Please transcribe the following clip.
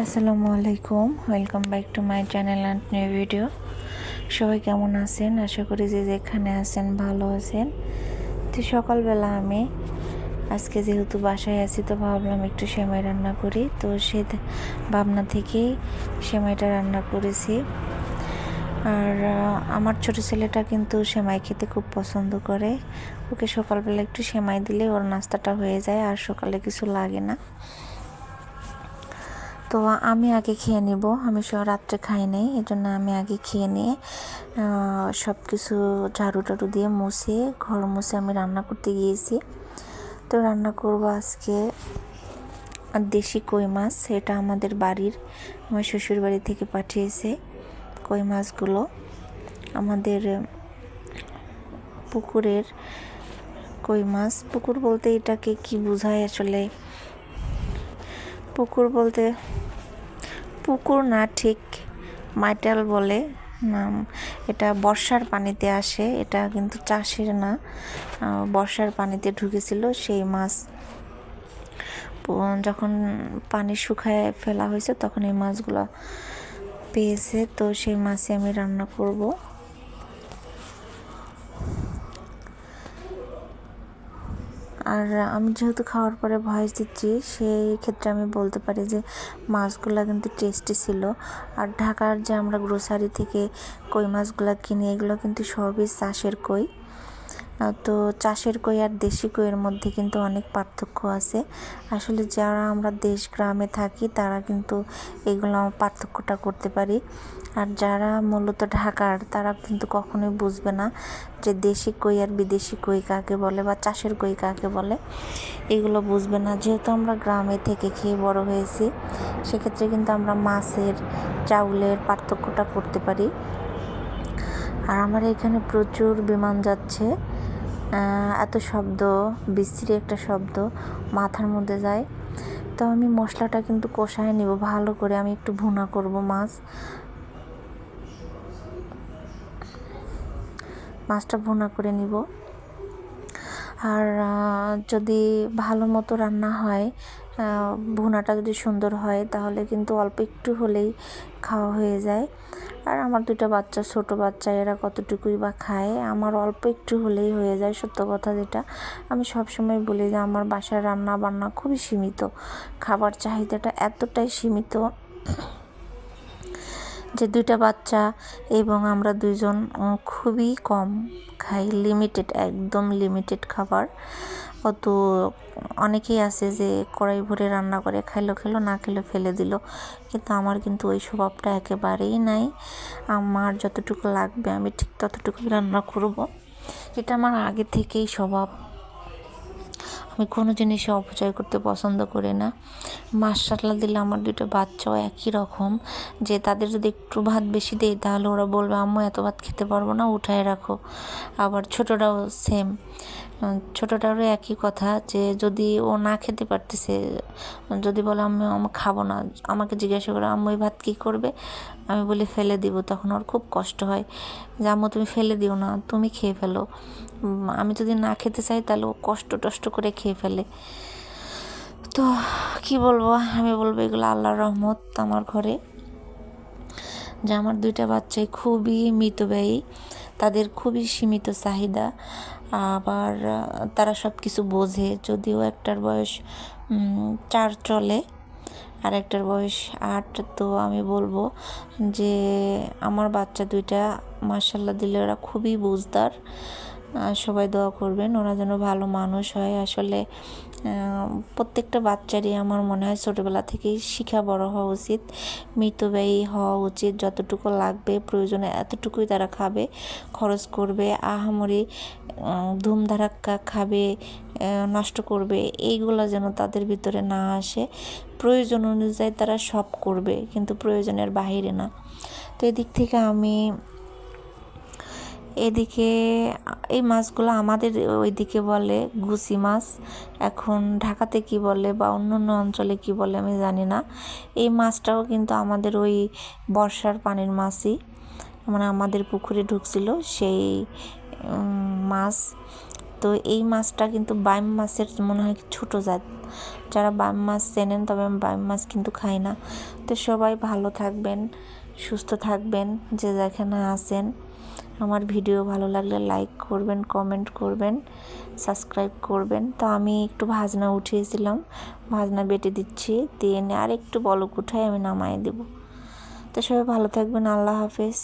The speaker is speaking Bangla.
আসসালামু আলাইকুম। Welcome back to my channel and new video সবাই কেমন আছেন? আশা করি যে যেখানে আছেন ভালো আছেন। তো সকালবেলা আমি, আজকে যেহেতু বাসায় আছি, তো ভাবলাম একটু সেমাই রান্না করি। তো সে ভাবনা থেকেই সেমাইটা রান্না করেছি। আর আমার ছোট ছেলেটা কিন্তু সেমাই খেতে খুব পছন্দ করে। ওকে সকালবেলা একটু সেমাই দিলে ওর নাস্তাটা হয়ে যায়, আর সকালে কিছু লাগে না। তো আমি আগে খেয়ে নিব। আমি সব রাত্রে খাই নাই এই জন্য আমি আগে খেয়ে নিয়ে সব কিছু ঝাড়ু টাড়ু দিয়ে মুছে, ঘর মুছে আমি রান্না করতে গিয়েছি। তো রান্না করব আজকে দেশি কই মাছ এটা আমাদের বাড়ির, আমার শ্বশুর বাড়ি থেকে পাঠিয়েছে কই মাছগুলো। আমাদের পুকুরের কই মাছ, পুকুর বলতে এটাকে কি বোঝায় আসলে? পুকুর বলতে পুকুর না ঠিক মাইটাল বলে নাম। এটা বর্ষার পানিতে আসে, এটা কিন্তু চাষের না। বর্ষার পানিতে ঢুকেছিল সেই মাছ। যখন পানি শুকায় ফেলা হয়েছে তখন এই মাছগুলো পেয়েছে, তো সেই মাছে আমি রান্না করব। আর আমি যেহেতু খাওয়ার পরে ভয়েস দিচ্ছি, সেই ক্ষেত্রে আমি বলতে পারি যে মাছগুলো কিন্তু টেস্টি ছিল। আর ঢাকার যে আমরা গ্রোসারি থেকে কই মাছগুলো কিনি, এগুলো কিন্তু সবই চাষের কই। তো চাষের কই আর দেশি কইয়ের মধ্যে কিন্তু অনেক পার্থক্য আছে। আসলে যারা আমরা দেশ গ্রামে থাকি, তারা কিন্তু এগুলো পার্থক্যটা করতে পারি। আর যারা মূলত ঢাকার, তারা কিন্তু কখনোই বুঝবে না যে দেশি কই আর বিদেশি কই কাকে বলে বা চাষের কই কাকে বলে। এগুলো বুঝবে না। যেহেতু আমরা গ্রামে থেকে খেয়ে বড় হয়েছি, সেক্ষেত্রে কিন্তু আমরা মাছের, চাউলের পার্থক্যটা করতে পারি। আর আমার এখানে প্রচুর বিমান যাচ্ছে। এত শব্দ, বিশ্রী একটা শব্দ মাথার মধ্যে যায়। তো আমি মশলাটা কিন্তু কষায় নিব, ভালো করে আমি একটু ভুনা করব মাছ। মাছটা ভুনা করে নিব। আর যদি ভালো মতো রান্না হয় ভুনাটা যদি সুন্দর হয়, তাহলে কিন্তু অল্প একটু হলেই খাওয়া হয়ে যায়। আর আমার দুটো বাচ্চা, ছোট বাচ্চা, এরা কতটুকুই বা খায়, আমার অল্প একটু হলেই হয়ে যায়, সত্য কথা যেটা। আমি সবসময় বলি যে, আমার বাসায় রান্না বান্না খুবই সীমিত। খাবার চাহিদাটা এতটাই সীমিত যে দুইটা বাচ্চা এবং আমরা দুইজন খুবই কম খাই লিমিটেড একদম লিমিটেড খাবার। অত অনেকেই আছে যে কড়াই ভরে রান্না করে খাইলো, খেলো, না খেলো, ফেলে দিল। কিন্তু আমার কিন্তু ওই স্বভাবটা একেবারেই নাই। আমার যতটুকু লাগবে আমি ঠিক ততটুকুই রান্না করব। এটা আমার আগে থেকেই স্বভাব। আমি কোনো জিনিসে অপচয় করতে পছন্দ করি না। মাসাল্লা দিলে আমার দুটো বাচ্চাও একই রকম। যে তাদের যদি একটু ভাত বেশি দেয় তাহলে ওরা বলবে, আম্মু, এত ভাত খেতে পারব না, উঠায় রাখো। আবার ছোটোটাও সেম ছোটোটারও একই কথা যে যদি ও না খেতে পারতেছে, যদি বলে আমি খাব না। আমাকে জিজ্ঞাসা করে, আম্মু, এই ভাত কী করবে? আমি বলি, ফেলে দিব। তখন ওর খুব কষ্ট হয় যে, আম্মু, তুমি ফেলে দিও না, তুমি খেয়ে ফেলো। আমি যদি না খেতে চাই, তাহলে ও কষ্ট টষ্ট করে খেয়ে ফেলে। তো কি বলব? আমি বলব, এগুলো আল্লাহর রহমত আমার ঘরে। যে আমার দুইটা বাচ্চাই খুবই মৃতব্যয়ী, তাদের খুবই সীমিত চাহিদা। আবার তারা সব কিছু বোঝে, যদিও একটার বয়স চার চলে, আর একটার বয়স আট, তো আমি বলব যে আমার বাচ্চা দুইটা মার্শাল্লাহ দিলে ওরা খুবই বুঝদার। সবাই দোয়া করবেন, ওরা যেন ভালো মানুষ হয়। আসলে প্রত্যেকটা বাচ্চারই আমার মনে হয় ছোটোবেলা থেকেই শিখা বড় হওয়া উচিত মিতব্যয়ী হওয়া উচিত, যতটুকু লাগবে, প্রয়োজনে এতটুকুই তারা খাবে, খরচ করবে, আহামরি ধুমধারাক্কা খাবে নষ্ট করবে, এইগুলো যেন তাদের ভিতরে না আসে। প্রয়োজন অনুযায়ী তারা সব করবে, কিন্তু প্রয়োজনের বাহিরে না। তো এদিক থেকে আমি এদিকে, এই মাছগুলো আমাদের ওইদিকে বলে গুছি মাছ। এখন ঢাকাতে কি বলে বা অন্য অন্য অঞ্চলে কি বলে আমি জানি না। এই মাছটাও কিন্তু আমাদের ওই বর্ষার পানির মাছই। মানে আমাদের পুকুরে ঢুকছিল সেই মাছ। তো এই মাছটা কিন্তু বাইম মাছের মনে হয় ছোটো জাত। যারা বাইম মাছ চেনেন তবে আমি বাইম মাছ কিন্তু খাই না। তো সবাই ভালো থাকবেন, সুস্থ থাকবেন, যে যেখানে আছেন। আমার ভিডিও ভালো লাগলে লাইক করবেন কমেন্ট করবেন সাবস্ক্রাইব করবেন। তো আমি একটু ভাজনা উঠিয়েছিলাম, ভাজনা বেটে দিচ্ছি, দিয়ে এনে আর একটু বলক উঠাই আমি নামাই দেব। তো সবাই ভালো থাকবেন, আল্লাহ হাফেজ।